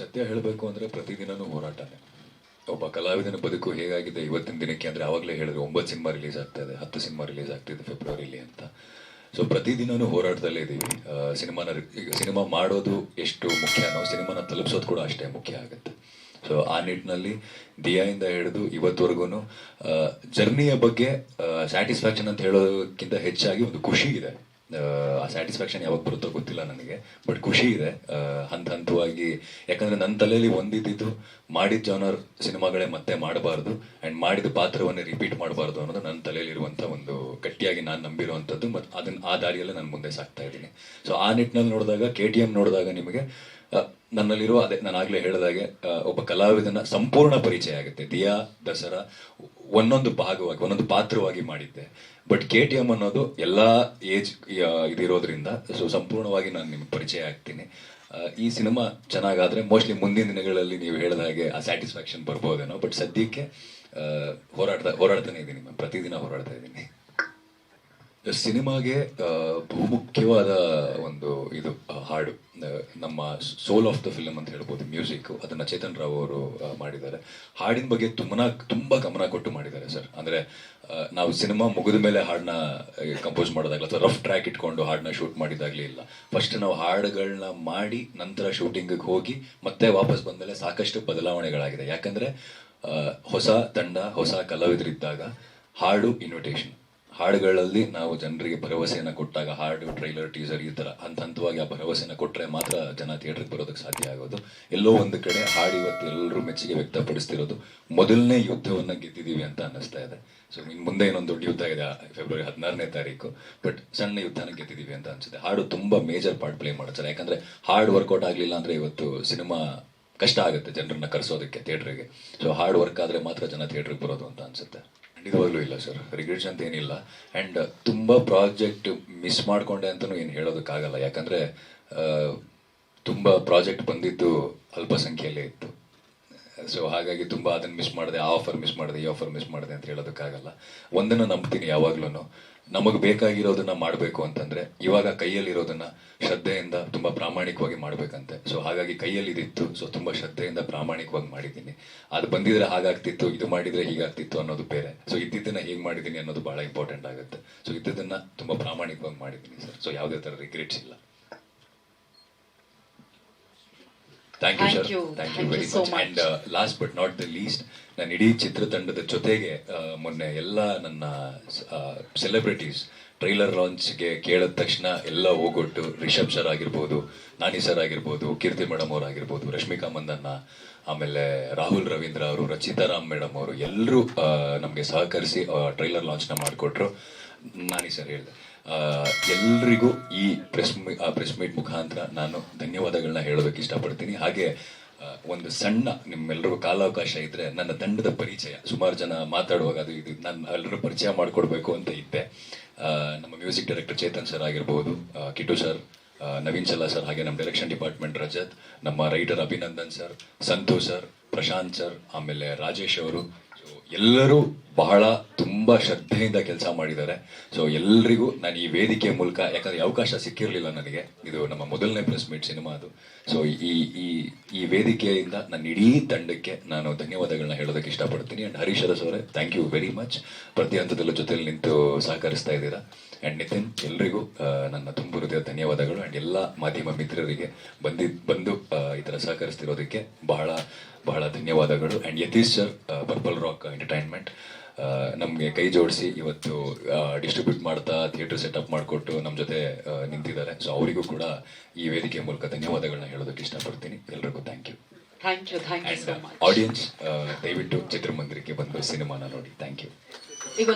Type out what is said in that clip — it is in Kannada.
ಸತ್ಯ ಹೇಳಬೇಕು ಅಂದ್ರೆ ಪ್ರತಿದಿನನೂ ಹೋರಾಟನೇ. ಒಬ್ಬ ಕಲಾವಿದನ ಬದುಕು ಹೇಗಾಗಿದೆ ಇವತ್ತಿನ ದಿನಕ್ಕೆ ಅಂದ್ರೆ ಆವಾಗಲೇ ಹೇಳಿದ್ರು, ಒಂಬತ್ತು ಸಿನಿಮಾ ರಿಲೀಸ್ ಆಗ್ತಾ ಇದೆ, ಹತ್ತು ಸಿನಿಮಾ ರಿಲೀಸ್ ಆಗ್ತಿದೆ ಫೆಬ್ರವರಿಲಿ ಅಂತ. ಸೊ ಪ್ರತಿದಿನನೂ ಹೋರಾಟದಲ್ಲೇ ಇದ್ದೀವಿ ಸಿನಿಮಾನ ಸಿನಿಮಾ ಮಾಡೋದು ಎಷ್ಟು ಮುಖ್ಯನೋ ಸಿನಿಮಾನ ತಲುಪಿಸೋದು ಕೂಡ ಅಷ್ಟೇ ಮುಖ್ಯ ಆಗುತ್ತೆ. ಸೊ ಆ ನಿಟ್ಟಿನಲ್ಲಿ ದಿಯಾಯಿಂದ ಹಿಡಿದು ಇವತ್ತುವರೆಗೂ ಜರ್ನಿಯ ಬಗ್ಗೆ ಸ್ಯಾಟಿಸ್ಫ್ಯಾಕ್ಷನ್ ಅಂತ ಹೇಳೋದಕ್ಕಿಂತ ಹೆಚ್ಚಾಗಿ ಒಂದು ಖುಷಿ ಇದೆ. ಆ ಸ್ಯಾಟಿಸ್ಫ್ಯಾಕ್ಷನ್ ಯಾವಾಗ ಬರುತ್ತೋ ಗೊತ್ತಿಲ್ಲ ನನಗೆ ಬಟ್ ಖುಷಿ ಇದೆ. ಹಂತ ಹಂತವಾಗಿ, ಯಾಕಂದ್ರೆ ನನ್ನ ತಲೆಯಲ್ಲಿ ಒಂದಿದ್ದು ಮಾಡಿದ ಜಾನರ್ ಸಿನಿಮಾಗಳೇ ಮತ್ತೆ ಮಾಡಬಾರ್ದು ಅಂಡ್ ಮಾಡಿದ ಪಾತ್ರವನ್ನೇ ರಿಪೀಟ್ ಮಾಡಬಾರ್ದು ಅನ್ನೋದು ನನ್ನ ತಲೆಯಲ್ಲಿರುವಂಥ ಒಂದು ಗಟ್ಟಿಯಾಗಿ ನಾನು ನಂಬಿರುವಂಥದ್ದು ಮತ್ತು ಅದನ್ನು ಆ ದಾರಿಯಲ್ಲೇ ನಾನು ಮುಂದೆ ಸಾಕ್ತಾ ಇದ್ದೀನಿ. ಸೊ ಆ ನಿಟ್ಟಿನಲ್ಲಿ ನೋಡಿದಾಗ ಕೆ ಟಿ ಎಂ ನೋಡಿದಾಗ ನಿಮಗೆ ನನ್ನಲ್ಲಿರುವ, ಅದೇ ನಾನು ಆಗಲೇ ಹೇಳಿದಾಗೆ ಒಬ್ಬ ಕಲಾವಿದನ ಸಂಪೂರ್ಣ ಪರಿಚಯ ಆಗುತ್ತೆ. ದಿಯಾ, ದಸರಾ, ಒಂದೊಂದು ಭಾಗವಾಗಿ, ಒಂದೊಂದು ಪಾತ್ರವಾಗಿ ಮಾಡಿದ್ದೆ. ಬಟ್ ಕೆ ಟಿ ಎಂ ಅನ್ನೋದು ಎಲ್ಲ ಏಜ್ ಇದಿರೋದ್ರಿಂದ ಸೊ ಸಂಪೂರ್ಣವಾಗಿ ನಾನು ನಿಮ್ಗೆ ಪರಿಚಯ ಆಗ್ತೀನಿ. ಈ ಸಿನಿಮಾ ಚೆನ್ನಾಗಾದ್ರೆ ಮೋಸ್ಟ್ಲಿ ಮುಂದಿನ ದಿನಗಳಲ್ಲಿ ನೀವು ಹೇಳಿದ ಹಾಗೆ ಆ ಸ್ಯಾಟಿಸ್ಫ್ಯಾಕ್ಷನ್ ಬರ್ಬೋದೇನೋ, ಬಟ್ ಸದ್ಯಕ್ಕೆ ಹೋರಾಡ್ತಾ, ಹೋರಾಡ್ತಾನೆ ಇದ್ದೀನಿ ಪ್ರತಿದಿನ ಹೋರಾಡ್ತಾ ಇದ್ದೀನಿ. ಸಿನಿಮಾಗೆ ಬಹುಮುಖ್ಯವಾದ ಒಂದು ಇದು ಹಾಡು. ನಮ್ಮ ಸೋಲ್ ಆಫ್ ದ ಫಿಲ್ಮ್ ಅಂತ ಹೇಳ್ಬೋದು, ಮ್ಯೂಸಿಕ್. ಅದನ್ನ ಚೇತನ್ ರಾವ್ ಅವರು ಮಾಡಿದ್ದಾರೆ. ಹಾಡಿನ ಬಗ್ಗೆ ತುಂಬಾ ತುಂಬಾ ಗಮನ ಕೊಟ್ಟು ಮಾಡಿದ್ದಾರೆ, ಸರ್. ಅಂದ್ರೆ ನಾವು ಸಿನಿಮಾ ಮುಗಿದ ಮೇಲೆ ಹಾಡನ್ನ ಕಂಪೋಸ್ ಮಾಡೋದಾಗಲಿ, ಅಥವಾ ರಫ್ ಟ್ರ್ಯಾಕ್ ಇಟ್ಕೊಂಡು ಹಾಡನ್ನ ಶೂಟ್ ಮಾಡಿದಾಗ್ಲೇ ಇಲ್ಲ. ಫಸ್ಟ್ ನಾವು ಹಾಡುಗಳನ್ನ ಮಾಡಿ, ನಂತರ ಶೂಟಿಂಗಿಗೆ ಹೋಗಿ, ಮತ್ತೆ ವಾಪಸ್ ಬಂದಮೇಲೆ ಸಾಕಷ್ಟು ಬದಲಾವಣೆಗಳಾಗಿದೆ. ಯಾಕಂದ್ರೆ ಹೊಸ ತಂಡ, ಹೊಸ ಕಲಾವಿದರಿದ್ದಾಗ ಹಾಡು ಇನ್ವಿಟೇಷನ್ ಹಾಡುಗಳಲ್ಲಿ ನಾವು ಜನರಿಗೆ ಭರವಸೆಯನ್ನ ಕೊಟ್ಟಾಗ ಹಾಡು ಟ್ರೈಲರ್ ಟೀಸರ್ ಈ ಥರ ಹಂತ ಹಂತವಾಗಿ ಆ ಭರವಸೆಯನ್ನು ಕೊಟ್ಟರೆ ಮಾತ್ರ ಜನ ಥಿಯೇಟ್ರಿಗೆ ಬರೋದಕ್ಕೆ ಸಾಧ್ಯ ಆಗೋದು. ಎಲ್ಲೋ ಒಂದು ಕಡೆ ಹಾಡು ಇವತ್ತು ಎಲ್ಲರೂ ಮೆಚ್ಚುಗೆ ವ್ಯಕ್ತಪಡಿಸ್ತಿರೋದು ಮೊದಲನೇ ಯುದ್ಧವನ್ನು ಗೆದ್ದಿದೀವಿ ಅಂತ ಅನ್ನಿಸ್ತಾ ಇದೆ. ಸೊ ಇನ್ನು ಮುಂದೆ ಇನ್ನೊಂದು ದೊಡ್ಡ ಯುದ್ಧ ಇದೆ ಫೆಬ್ರವರಿ ಹದಿನಾರನೇ ತಾರೀಕು ಬಟ್ ಸಣ್ಣ ಯುದ್ಧನ ಗೆದ್ದಿದ್ದೀವಿ ಅಂತ ಅನಿಸುತ್ತೆ. ಹಾಡು ತುಂಬ ಮೇಜರ್ ಪಾರ್ಟ್ ಪ್ಲೇ ಮಾಡ್ತಾರೆ ಯಾಕಂದರೆ ಹಾಡು ವರ್ಕೌಟ್ ಆಗಲಿಲ್ಲ ಅಂದರೆ ಇವತ್ತು ಸಿನಿಮಾ ಕಷ್ಟ ಆಗುತ್ತೆ, ಜನರನ್ನ ಕರೆಸೋದಕ್ಕೆ ಥಿಯೇಟ್ರಿಗೆ ಸೊ ಹಾರ್ಡ್ ವರ್ಕ್ ಆದರೆ ಮಾತ್ರ ಜನ ಥಿಯೇಟ್ರಿಗೆ ಬರೋದು ಅಂತ ಅನ್ಸುತ್ತೆ. ಖಂಡಿತವಾಗ್ಲೂ ಇಲ್ಲ ಸರ್ ರಿಗ್ರೆಟ್ಸ್ ಅಂತ ಏನಿಲ್ಲ. ಅಂಡ್ ತುಂಬ ಪ್ರಾಜೆಕ್ಟ್ ಮಿಸ್ ಮಾಡ್ಕೊಂಡೆ ಅಂತಲೂ ಏನು ಹೇಳೋದಕ್ಕಾಗಲ್ಲ. ಯಾಕಂದರೆ ತುಂಬ ತುಂಬಾ ಪ್ರಾಜೆಕ್ಟ್ ಬಂದಿದ್ದು ಅಲ್ಪಸಂಖ್ಯೆಯಲ್ಲೇ ಇತ್ತು. ಸೊ ಹಾಗಾಗಿ ತುಂಬಾ ಅದನ್ನ ಮಿಸ್ ಮಾಡಿದೆ, ಆ ಆಫರ್ ಮಿಸ್ ಮಾಡಿದೆ, ಈ ಆಫರ್ ಮಿಸ್ ಮಾಡಿದೆ ಅಂತ ಹೇಳೋದಕ್ಕಾಗಲ್ಲ. ಒಂದನ್ನ ನಂಬ್ತೀನಿ ಯಾವಾಗ್ಲೂ ನಮಗೆ ಬೇಕಾಗಿರೋದನ್ನ ಮಾಡಬೇಕು ಅಂತಂದ್ರೆ, ಇವಾಗ ಕೈಯಲ್ಲಿರೋದನ್ನ ಶ್ರದ್ಧೆಯಿಂದ ತುಂಬಾ ಪ್ರಾಮಾಣಿಕವಾಗಿ ಮಾಡಬೇಕಂತೆ. ಸೊ ಹಾಗಾಗಿ ಕೈಯಲ್ಲಿ ಇದಿತ್ತು ಸೊ ತುಂಬಾ ಶ್ರದ್ಧೆಯಿಂದ ಪ್ರಾಮಾಣಿಕವಾಗಿ ಮಾಡಿದ್ದೀನಿ. ಅದು ಬಂದಿದ್ರೆ ಹಾಗಾಗ್ತಿತ್ತು, ಇದು ಮಾಡಿದ್ರೆ ಹೀಗಾಗ್ತಿತ್ತು ಅನ್ನೋದು ಬೇರೆ. ಸೊ ಇದ್ದಿದ್ದನ್ನ ಹೇಗೆ ಮಾಡಿದ್ದೀನಿ ಅನ್ನೋದು ಬಹಳ ಇಂಪಾರ್ಟೆಂಟ್ ಆಗುತ್ತೆ. ಸೊ ಇದ್ದಿದ್ದನ್ನ ತುಂಬಾ ಪ್ರಾಮಾಣಿಕವಾಗಿ ಮಾಡಿದ್ದೀನಿ ಸರ್. ಸೊ ಯಾವುದೇ ತರ ರಿಗ್ರೆಟ್ಸ್ ಇಲ್ಲ. Thank you sir thank you very much. And last but not the least ನಾನು ಇಡೀ ಚಿತ್ರತಂಡದ ಜೊತೆಗೆ ಮೊನ್ನೆ ಎಲ್ಲ ನನ್ನ ಸೆಲೆಬ್ರಿಟೀಸ್ ಟ್ರೈಲರ್ ಲಾಂಚ್ಗೆ ಕೇಳಿದ ತಕ್ಷಣ ಎಲ್ಲ ಹೋಗೊಟ್ಟು ರಿಷಬ್ ಸರ್ ಆಗಿರ್ಬೋದು ನಾನಿ ಸರ್ ಆಗಿರ್ಬೋದು ಕೀರ್ತಿ ಮೇಡಮ್ ಅವ್ರು ಆಗಿರ್ಬೋದು ರಶ್ಮಿಕಾ ಮಂದಣ್ಣ ಆಮೇಲೆ ರಾಹುಲ್ ರವೀಂದ್ರ ಅವರು ರಚಿತಾ ರಾಮ್ ಮೇಡಮ್ ಅವರು ಎಲ್ಲರೂ ನಮಗೆ ಸಹಕರಿಸಿ ಟ್ರೈಲರ್ ಲಾಂಚ್ನ ಮಾಡಿಕೊಟ್ರು. ನಾನಿ ಸರ್ ಹೇಳಿದೆ. ಎಲ್ರಿಗೂ ಈ ಪ್ರೆಸ್ ಪ್ರೆಸ್ ಮೀಟ್ ಮುಖಾಂತರ ನಾನು ಧನ್ಯವಾದಗಳನ್ನ ಹೇಳೋದಕ್ಕೆ ಇಷ್ಟಪಡ್ತೀನಿ. ಹಾಗೆ ಒಂದು ಸಣ್ಣ ನಿಮ್ಮೆಲ್ಲರಿಗೂ ಕಾಲಾವಕಾಶ ಇದ್ರೆ ನನ್ನ ತಂಡದ ಪರಿಚಯ, ಸುಮಾರು ಜನ ಮಾತಾಡುವಾಗ ಅದು ಇದು ನಾನು ಎಲ್ಲರೂ ಪರಿಚಯ ಮಾಡಿಕೊಡ್ಬೇಕು ಅಂತ ಇದ್ದೆ. ನಮ್ಮ ಮ್ಯೂಸಿಕ್ ಡೈರೆಕ್ಟರ್ ಚೇತನ್ ಸರ್ ಆಗಿರ್ಬೋದು ಕಿಟು ಸರ್ ನವೀನ್ ಚಲ್ಲಾ ಸರ್ ಹಾಗೆ ನಮ್ಮ ಡೈರೆಕ್ಷನ್ ಡಿಪಾರ್ಟ್ಮೆಂಟ್ ರಜತ್, ನಮ್ಮ writer Abhinandan sir Santhu sir Prashanth sir ಆಮೇಲೆ ರಾಜೇಶ್ ಅವರು ಸೊ ಎಲ್ಲರೂ ಬಹಳ ತುಂಬ ಶ್ರದ್ಧೆಯಿಂದ ಕೆಲಸ ಮಾಡಿದ್ದಾರೆ. ಸೊ ಎಲ್ರಿಗೂ ನಾನು ಈ ವೇದಿಕೆ ಮೂಲಕ, ಯಾಕಂದ್ರೆ ಅವಕಾಶ ಸಿಕ್ಕಿರಲಿಲ್ಲ ನನಗೆ. ಇದು ನಮ್ಮ ಮೊದಲನೇ ಪ್ರೆಸ್ ಮೀಟ್ ಸಿನಿಮಾ ಅದು. ಸೊ ಈ ಈ ಈ ವೇದಿಕೆಯಿಂದ ನನ್ನ ಇಡೀ ತಂಡಕ್ಕೆ ನಾನು ಧನ್ಯವಾದಗಳನ್ನ ಹೇಳೋದಕ್ಕೆ ಇಷ್ಟಪಡ್ತೀನಿ. ಆ್ಯಂಡ್ ಹರೀಶ್ ಅರಸ್ ಅವರೇ ಥ್ಯಾಂಕ್ ಯು ವೆರಿ ಮಚ್ ಪ್ರತಿ ಹಂತದಲ್ಲೂ ಜೊತೆಯಲ್ಲಿ ನಿಂತು ಸಹಕರಿಸ್ತಾ ಇದ್ದೀರಾ. ಅಂಡ್ ನಿತಿನ್ ಎಲ್ರಿಗೂ ನನ್ನ ತುಂಬು ಹೃದಯ ಧನ್ಯವಾದಗಳು. ಅಂಡ್ ಎಲ್ಲ ಮಾಧ್ಯಮ ಮಿತ್ರರಿಗೆ ಬಂದಿ ಬಂದು ಈ ಥರ ಸಹಕರಿಸ್ತಿರೋದಕ್ಕೆ ಬಹಳ ಬಹಳ ಧನ್ಯವಾದಗಳು. And Yathish sir purple rock entertainment ನಮಗೆ ಕೈ ಜೋಡಿಸಿ ಇವತ್ತು ಡಿಸ್ಟ್ರಿಬ್ಯೂಟ್ ಮಾಡ್ತಾ ಥಿಯೇಟರ್ ಸೆಟಪ್ ಮಾಡಿಕೊಟ್ಟು ನಮ್ಮ ಜೊತೆ ನಿಂತಿದ್ದಾರೆ. ಸೊ ಅವರಿಗೂ ಕೂಡ ಈ ವೇದಿಕೆ ಮೂಲಕ ಧನ್ಯವಾದಗಳನ್ನ ಹೇಳೋದಕ್ಕೆ ಇಷ್ಟಪಡ್ತೀನಿ. ಎಲ್ರಿಗೂ thank you thank you thank you and so much audience ದಯವಿಟ್ಟು ಚಿತ್ರಮಂದಿರಕ್ಕೆ ಬಂದು ಸಿನಿಮಾನ ನೋಡಿ. ಥ್ಯಾಂಕ್ ಯು ಈಗ